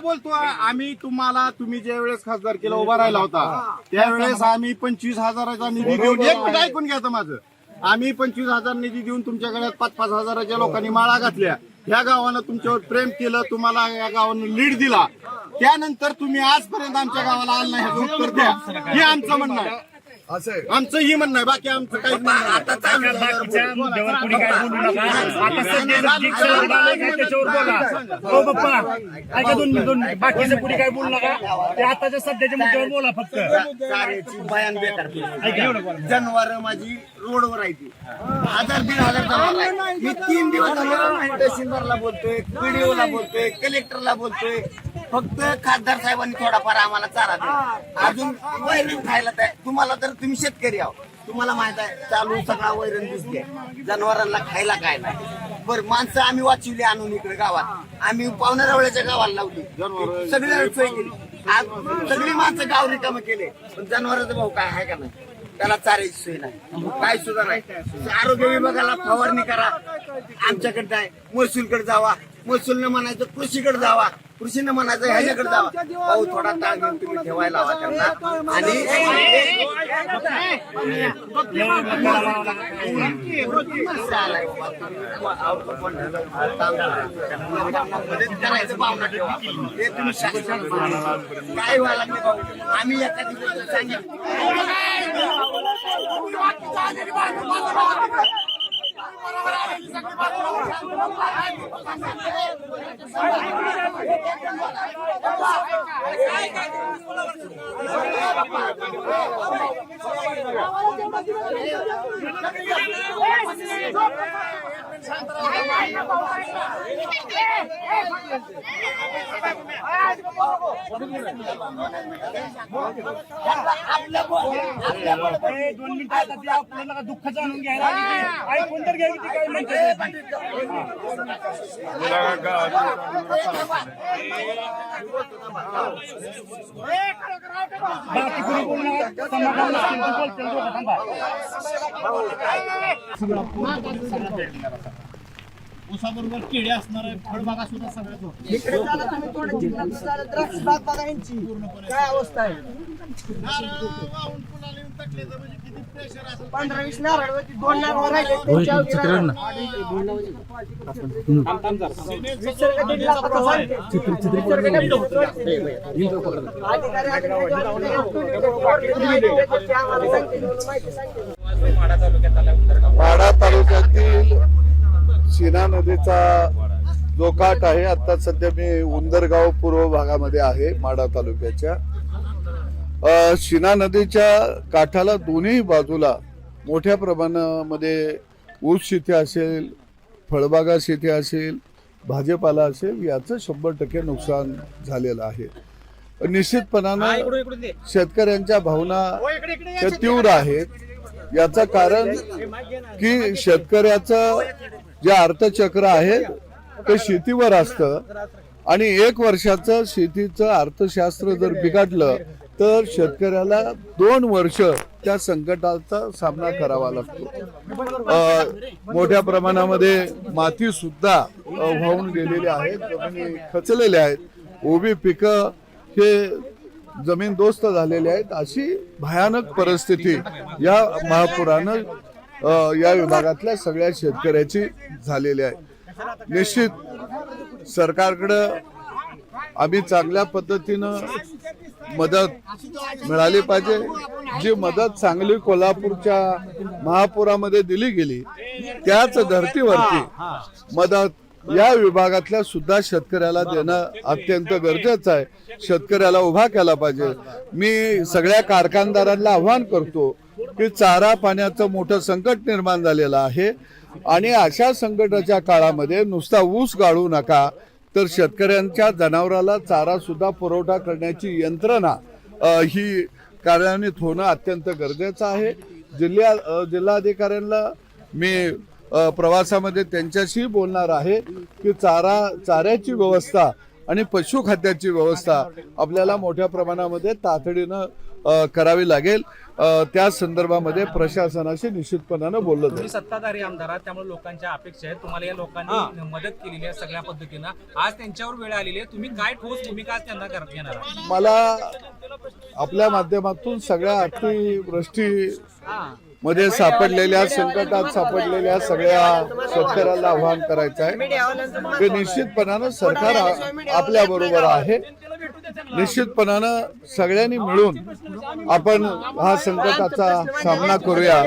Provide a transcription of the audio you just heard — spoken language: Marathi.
बोलतो आम्ही तुम्हाला तुम्ही ज्या वेळेस खासदार केला उभा राहिला होता त्यावेळेस आम्ही पंचवीस हजाराचा निधी देऊन एक मिनिट ऐकून घ्यायचं माझं आम्ही पंचवीस हजार निधी देऊन तुमच्या गळ्यात पाच पाच हजाराच्या लोकांनी माळा घातल्या. ह्या गावानं तुमच्यावर प्रेम केलं तुम्हाला या गावानं लीड दिला. त्यानंतर तुम्ही आजपर्यंत आमच्या गावाला आला नाही हे आमचं म्हणणं आहे. असं आमचं ही म्हणणं आहे बाकी आमचं काहीच म्हणणं नाही. बाकीच्या मुद्द्यावर कोणी काय बोलू नका. आता सध्या जे क्षण आलंय का त्याच्यावर बोला. हो बाप्पा ऐका दोन दोन बाकीचं कोणी काय बोलू नका. ते आताच्या सध्याच्या मुद्द्यावर बोला फक्त. बयान बेकार जनावर माझी रोडवर आहे ती. हजार दीड हजार जनावर आहे. मी तहसीलदारला बोलतोय बीडीओला बोलतोय कलेक्टरला बोलतोय. फक्त खासदार साहेबांनी थोडाफार आम्हाला चारा अजून वैरण खायला तयार तुम्हाला तर तुम्ही शेतकरी आहो. तुम्हाला माहीत आहे चालू सगळा वैरण दिसते जनावरांना खायला काय नाही. बरं माणसं आम्ही वाचवली आणून इकडे गावात. आम्ही पावणाऱ्यावळ्याच्या गावाला लावली. सगळी सोय केली. आज सगळी माणसं गाव रिकामं केले. पण जनावरांचा भाऊ काय आहे का नाही? त्याला चारायची सोय नाही. काय सुद्धा नाही. आरोग्य विभागाला फवारणी करा. आमच्याकडे जाय. महसूलकडे जावा. महसूलनं म्हणायचं कृषीकडे जावा. कृषीनं म्हणायचं ह्याच्याकडे जावा. भाऊ थोडा ताण घेऊन तुम्ही ठेवायला हवा त्यांना. आणि काय व्हायला लागले भाऊ आम्ही Yes! दोन मिनिटं आता ते आपल्याला का दुःख जाणून घ्यायला आली ते. ऐकून तर घ्या किती काय म्हणते बाकी कोणी समाधान नसतील बोलतील थांबा उसाबरोबर किडे असणार फळबागा सुद्धा सगळ्याच होतं. इकडे झालं तुम्ही थोडं जिल्ह्यात झालं द्राक्ष बाग बघा यांची काय अवस्था आहे नारळ वाहून पुन्हा येऊन टाकले तर म्हणजे किती प्रेशर असेल पंधरा वीस नारळ होती दोन नारळ राहिले त्यांच्या अवधी राहिलं. विसर्ग दीड लाखाचा सांगते. विसर्ग नेमकं होतं. अधिकारी अधिकारी त्याची आम्हाला सांगते माहिती सांगते माढा तालुक्यातील शिना नदीचा जो काठ आहे आता सध्या मी उंदरगाव पूर्व भागामध्ये आहे माढा तालुक्याच्या. शिना नदीच्या काठाला दोन्ही बाजूला मोठ्या प्रमाणामध्ये ऊस शेती असेल फळबागा शेती असेल भाजीपाला असेल याचं शंभर टक्के नुकसान झालेलं आहे. निश्चितपणानं शेतकऱ्यांच्या भावना त्या तीव्र आहेत. याचं कारण की शेतकऱ्याचं जे अर्थचक्र आहे ते शेतीवर असतं. आणि एक वर्षाचं शेतीचं अर्थशास्त्र जर बिघडलं तर शेतकऱ्याला दोन वर्ष त्या संकटाचा सामना करावा लागतो. मोठ्या प्रमाणामध्ये माती सुद्धा वाहून गेलेली आहेत जमिनी खचलेल्या आहेत. उभी पिकं हे जमीनदोस्त झालेले आहेत. अशी भयानक परिस्थिती या महापुरानं या विभागातल्या सगळ्या शेतकऱ्याची झालेली आहे. निश्चित सरकारकडं आम्ही चांगल्या पद्धतीनं मदत मिळाली पाहिजे. जी मदत सांगली कोल्हापूरच्या महापुरामध्ये दिली गेली त्याच धर्तीवरती मदत या विभागातल्या सुद्धा शेतकऱ्याला देणं अत्यंत गरजेचं आहे. शेतकऱ्याला उभा केला पाहिजे. मी सगळ्या कारखानदारांना आव्हान करतो की चारा पाण्याचं मोठं संकट निर्माण झालेलं आहे. आणि अशा संकटाच्या काळामध्ये नुसता ऊस गाळू नका तर शेतकऱ्यांच्या जनावराला चारा सुद्धा पुरवठा करण्याची यंत्रणा ही कार्यान्वित होणं अत्यंत गरजेचं आहे. जिल्ह्या जिल्हाधिकाऱ्यांना मी प्रवासामध्ये त्यांच्याशी बोलणार आहे की चारा चाऱ्याची व्यवस्था आणि पशुखाद्याची व्यवस्था आपल्याला मोठ्या प्रमाणामध्ये तातडीनं करावी लागेल. त्या संदर्भामध्ये प्रशासनाशी निश्चितपणानं बोललं जाईल. तुम्ही सत्ताधारी आमदार आहात त्यामुळे लोकांच्या अपेक्षा आहेत. तुम्हाला या लोकांनी मदत केलेली आहे सगळ्या पद्धतीनं. आज त्यांच्यावर वेळ आलेली आहे. तुम्ही काय ठोस भूमिका आज त्यांना कर- घेणार? मला आपल्या माध्यमातून सगळ्या अतिवृष्टी मध्ये सापडलेल्या संकटात सापडलेल्या सगळ्या शेतकऱ्याला आव्हान करायचं आहे. की निश्चितपणानं सरकार आपल्या बरोबर आहे. निश्चितपणानं सगळ्यांनी मिळून आपण हा संकटाचा सामना करूया.